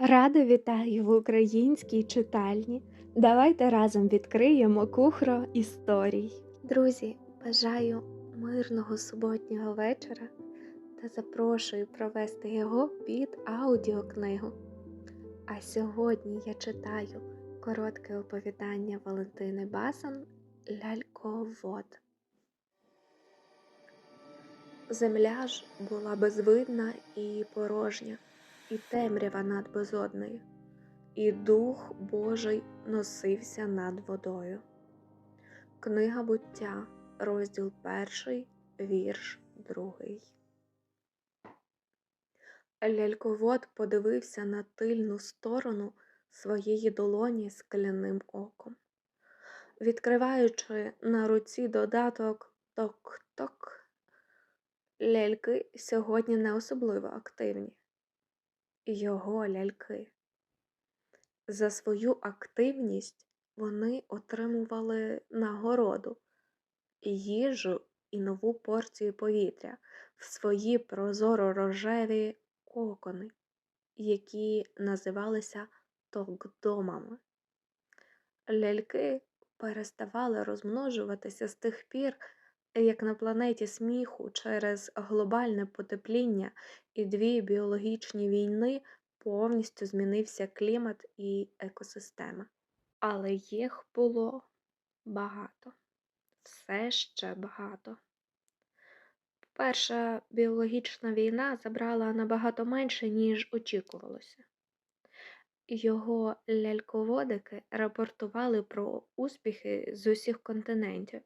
Рада вітаю в українській читальні. Давайте разом відкриємо кухро історій. Друзі, бажаю мирного суботнього вечора та запрошую провести його під аудіокнигу. А сьогодні я читаю коротке оповідання Валентини Басан Ляльковод. Земля ж була безвидна і порожня і темрява над безоднею, і Дух Божий носився над водою. Книга буття, розділ перший, вірш другий. Ляльковод подивився на тильну сторону своєї долоні скляним оком. Відкриваючи на руці додаток ток-ток, ляльки сьогодні не особливо активні його ляльки. За свою активність вони отримували нагороду, їжу і нову порцію повітря в свої прозоро рожеві кокони, які називалися токдомами. Ляльки переставали розмножуватися з тих пір, як на планеті сміху через глобальне потепління і дві біологічні війни повністю змінився клімат і екосистема. Але їх було багато, все ще багато. Перша біологічна війна забрала набагато менше, ніж очікувалося. Його ляльководики рапортували про успіхи з усіх континентів.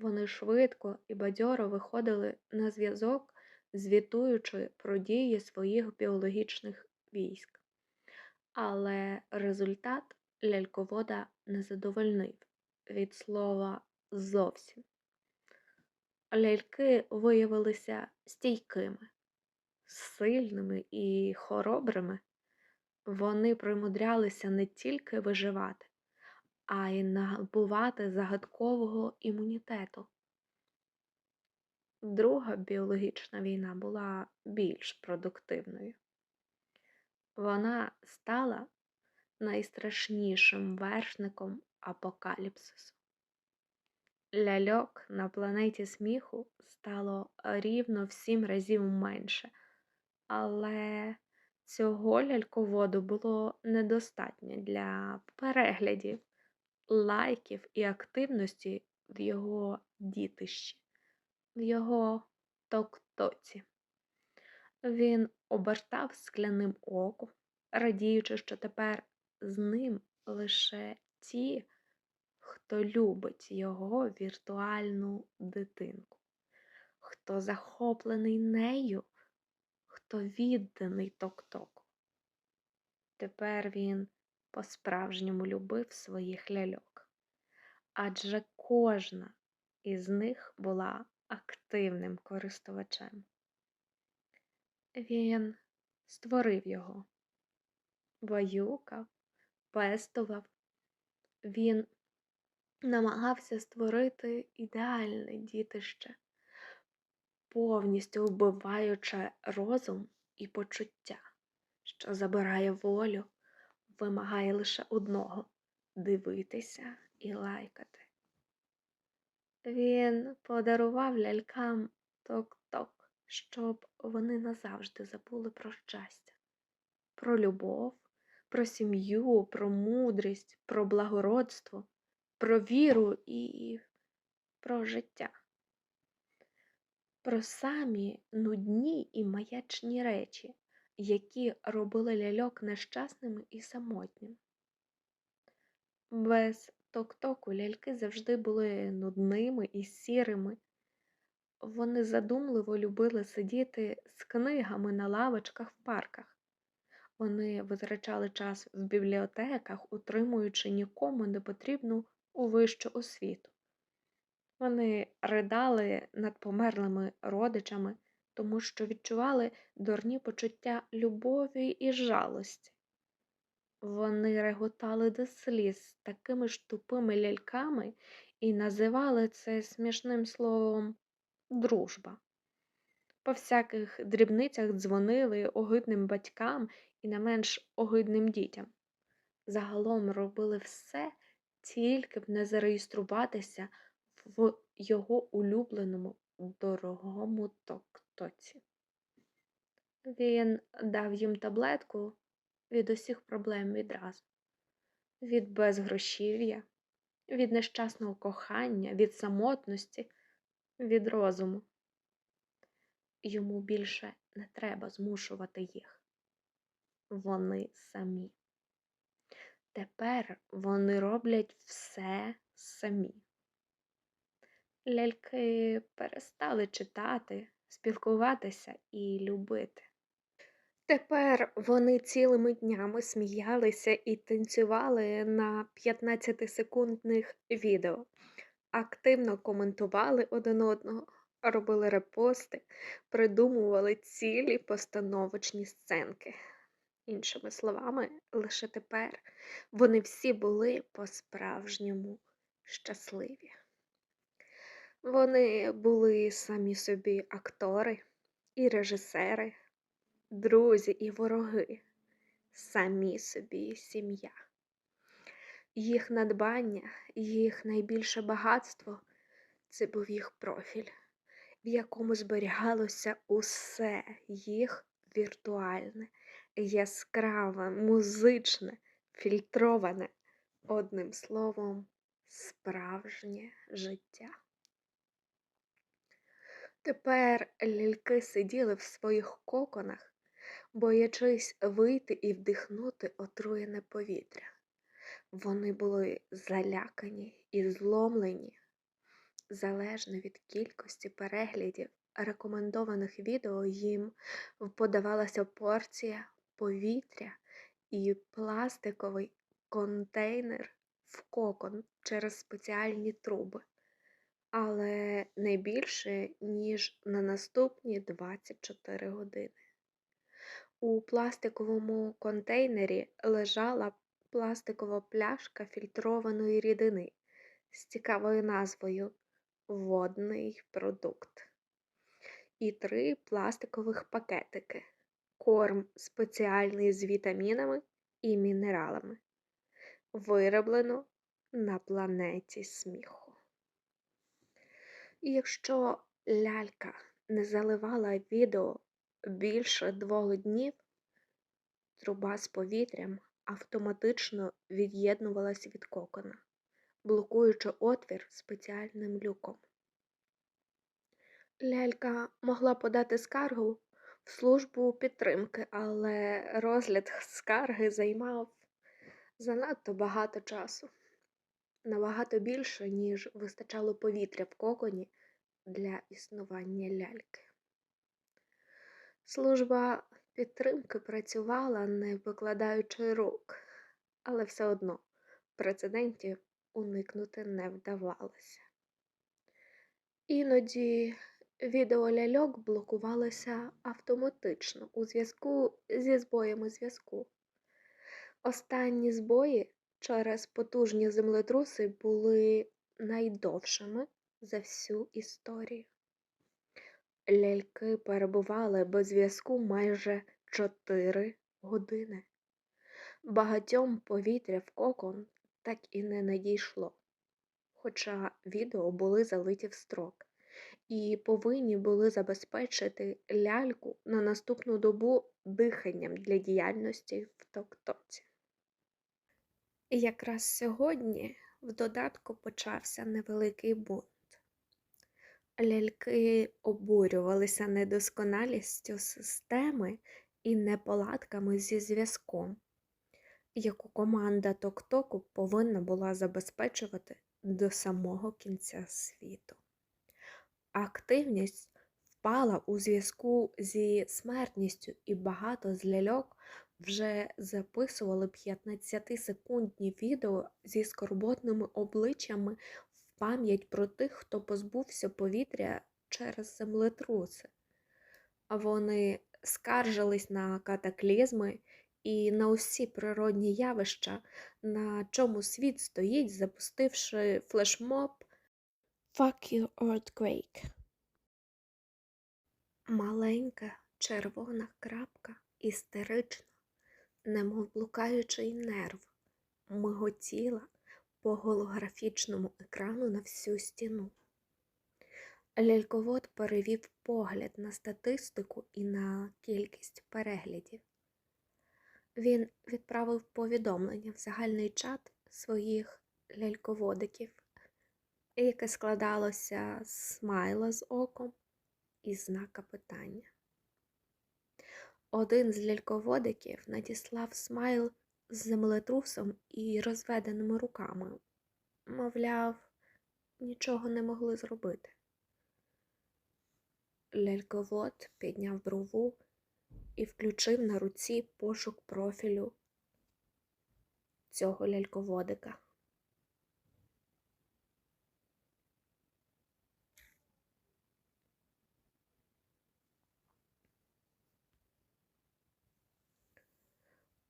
Вони швидко і бадьоро виходили на зв'язок, звітуючи про дії своїх біологічних військ. Але результат ляльковода не задовольнив від слова зовсім. Ляльки виявилися стійкими, сильними і хоробрими. Вони примудрялися не тільки виживати, а й набувати загадкового імунітету. Друга біологічна війна була більш продуктивною. Вона стала найстрашнішим вершником апокаліпсису. Ляльок на планеті сміху стало рівно в сім разів менше, але цього ляльководу було недостатньо для переглядів лайків і активності в його дітищі, в його токтоці. Він обертав скляним оком, радіючи, що тепер з ним лише ті, хто любить його віртуальну дитинку, хто захоплений нею, хто відданий ток-току. Тепер він по-справжньому любив своїх ляльок, адже кожна із них була активним користувачем. Він створив його, баюкав, пестував, він намагався створити ідеальне дітище, повністю вбиваючи розум і почуття, що забирає волю вимагає лише одного дивитися і лайкати. Він подарував лялькам ток-ток, щоб вони назавжди забули про щастя, про любов, про сім'ю, про мудрість, про благородство, про віру і про життя. Про самі нудні і маячні речі, які робили ляльок нещасними і самотніми. Без ток-току ляльки завжди були нудними і сірими. Вони задумливо любили сидіти з книгами на лавочках в парках. Вони витрачали час в бібліотеках, утримуючи нікому не потрібну у вищу освіту. Вони ридали над померлими родичами тому що відчували дурні почуття любові і жалості. Вони реготали до сліз такими ж тупими ляльками і називали це смішним словом дружба. По всяких дрібницях дзвонили огидним батькам і не менш огидним дітям. Загалом робили все, тільки б не зареєструватися в його улюбленому дорогому ток-тоці. Він дав їм таблетку від усіх проблем відразу, від безгрошів'я, від нещасного кохання, від самотності, від розуму. Йому більше не треба змушувати їх. Вони самі. Тепер вони роблять все самі. Ляльки перестали читати, спілкуватися і любити. Тепер вони цілими днями сміялися і танцювали на 15-секундних відео, активно коментували один одного, робили репости, придумували цілі постановочні сценки. Іншими словами, лише тепер вони всі були по-справжньому щасливі. Вони були самі собі актори і режисери, друзі і вороги, самі собі сім'я. Їх надбання, їх найбільше багатство це був їх профіль, в якому зберігалося усе їх віртуальне, яскраве, музичне, фільтроване, одним словом, справжнє життя. Тепер ляльки сиділи в своїх коконах, боячись вийти і вдихнути отруєне повітря. Вони були залякані і зломлені, залежно від кількості переглядів рекомендованих відео їм подавалася порція повітря і пластиковий контейнер в кокон через спеціальні труби але не більше, ніж на наступні 24 години. У пластиковому контейнері лежала пластикова пляшка фільтрованої рідини з цікавою назвою Водний продукт. І три пластикових пакетики, корм спеціальний з вітамінами і мінералами, вироблено на планеті сміху. І якщо лялька не заливала відео більше двох днів, труба з повітрям автоматично від'єднувалася від кокона, блокуючи отвір спеціальним люком. Лялька могла подати скаргу в службу підтримки, але розгляд скарги займав занадто багато часу набагато більше, ніж вистачало повітря в коконі для існування ляльки. Служба підтримки працювала, не покладаючи рук, але все одно прецедентів уникнути не вдавалося. Іноді відеоляльок блокувалося автоматично у зв'язку зі збоями зв'язку. Останні збої через потужні землетруси були найдовшими за всю історію. Ляльки перебували без зв'язку майже 4 години. Багатьом повітря в кокон так і не надійшло, хоча відео були залиті в строк і повинні були забезпечити ляльку на наступну добу диханням для діяльності в Токтоці. І якраз сьогодні в додатку почався невеликий бунт. Ляльки обурювалися недосконалістю системи і неполадками зі зв'язком, яку команда Ток-Току повинна була забезпечувати до самого кінця світу. Активність впала у зв'язку зі смертністю, і багато з ляльок вже записували 15-секундні відео зі скорботними обличчями в пам'ять про тих, хто позбувся повітря через землетруси. Вони скаржились на катаклізми і на усі природні явища, на чому світ стоїть, запустивши флешмоб Fuck you Earthquake. Маленька червона крапка істерично немов блукаючий нерв, миготіла по голографічному екрану на всю стіну. Ляльковод перевів погляд на статистику і на кількість переглядів. Він відправив повідомлення в загальний чат своїх ляльководиків, яке складалося з смайла з оком і знака питання. Один з ляльководиків надіслав смайл з землетрусом і розведеними руками. Мовляв, нічого не могли зробити. Ляльковод підняв брову і включив на руці пошук профілю цього ляльководика.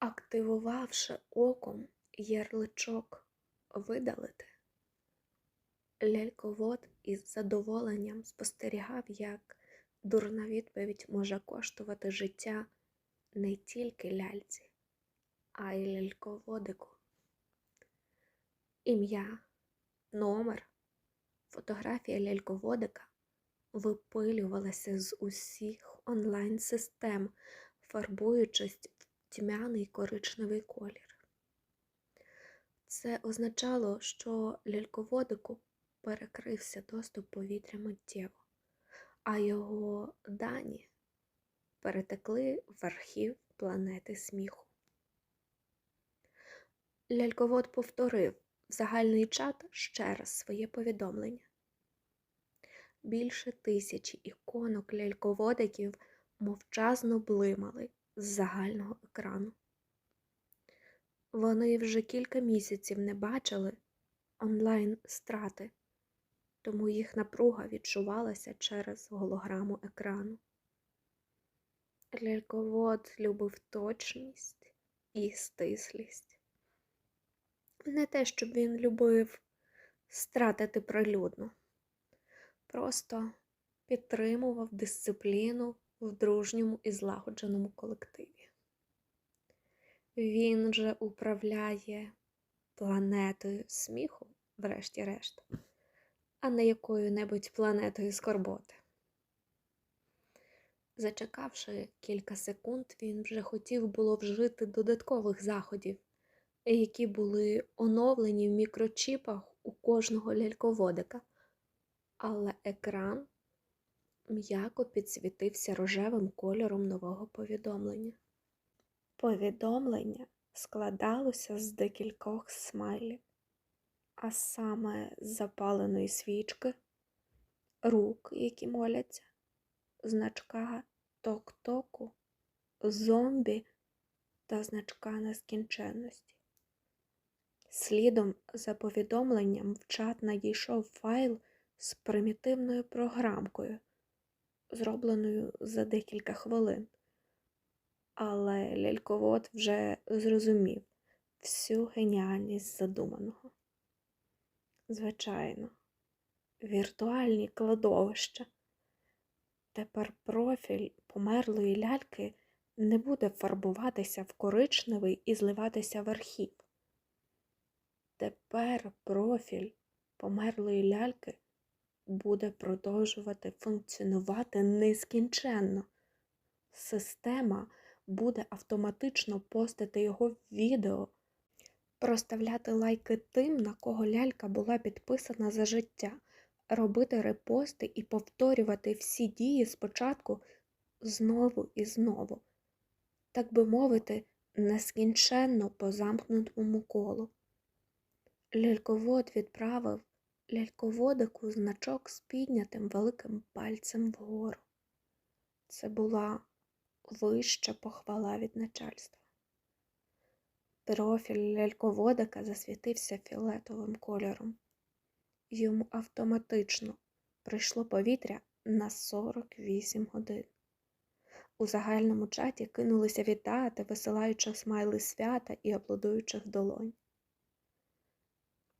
Активувавши оком ярличок видалити, ляльковод із задоволенням спостерігав, як дурна відповідь може коштувати життя не тільки ляльці, а й ляльководику. Ім'я, номер, фотографія ляльководика випилювалася з усіх онлайн-систем, фарбуючись тьмяний коричневий колір. Це означало, що ляльководику перекрився доступ повітря миттєво, а його дані перетекли в архів планети сміху. Ляльковод повторив в загальний чат ще раз своє повідомлення. Більше тисячі іконок ляльководиків мовчазно блимали з загального екрану. Вони вже кілька місяців не бачили онлайн страти, тому їх напруга відчувалася через голограму екрану. Ляльковод любив точність і стислість. Не те, щоб він любив стратити прилюдно, просто підтримував дисципліну в дружньому і злагодженому колективі. Він же управляє планетою сміху, врешті-решт, а не якою-небудь планетою скорботи. Зачекавши кілька секунд, він вже хотів було вжити додаткових заходів, які були оновлені в мікрочіпах у кожного ляльководика, але екран м'яко підсвітився рожевим кольором нового повідомлення. Повідомлення складалося з декількох смайлів, а саме з запаленої свічки, рук, які моляться, значка ток-току, зомбі та значка нескінченності. Слідом за повідомленням в чат надійшов файл з примітивною програмкою, зробленою за декілька хвилин. Але ляльковод вже зрозумів всю геніальність задуманого. Звичайно, віртуальні кладовища. Тепер профіль померлої ляльки не буде фарбуватися в коричневий і зливатися в архів. Тепер профіль померлої ляльки буде продовжувати функціонувати нескінченно. Система буде автоматично постити його відео, проставляти лайки тим, на кого лялька була підписана за життя, робити репости і повторювати всі дії спочатку знову і знову, так би мовити, нескінченно по замкнутому колу. Ляльковод відправив ляльководику значок з піднятим великим пальцем вгору. Це була вища похвала від начальства. Профіль ляльководика засвітився фіолетовим кольором. Йому автоматично прийшло повітря на 48 годин. У загальному чаті кинулися вітати, висилаючи смайли свята і аплодуючих долонь.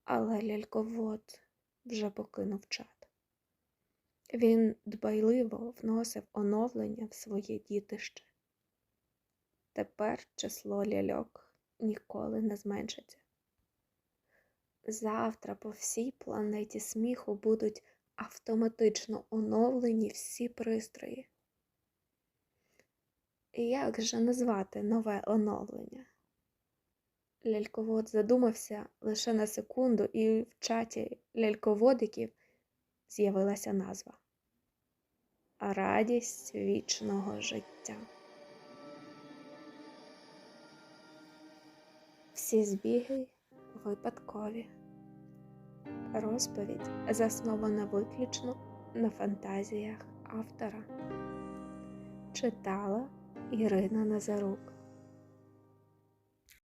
Але ляльковод вже покинув чат. Він дбайливо вносив оновлення в своє дітище. Тепер число ляльок ніколи не зменшиться. Завтра по всій планеті сміху будуть автоматично оновлені всі пристрої. Як же назвати нове оновлення? Ляльковод задумався лише на секунду, і в чаті ляльководиків з'явилася назва Радість вічного життя. Всі збіги випадкові. Розповідь заснована виключно на фантазіях автора. Читала Ірина Назарук.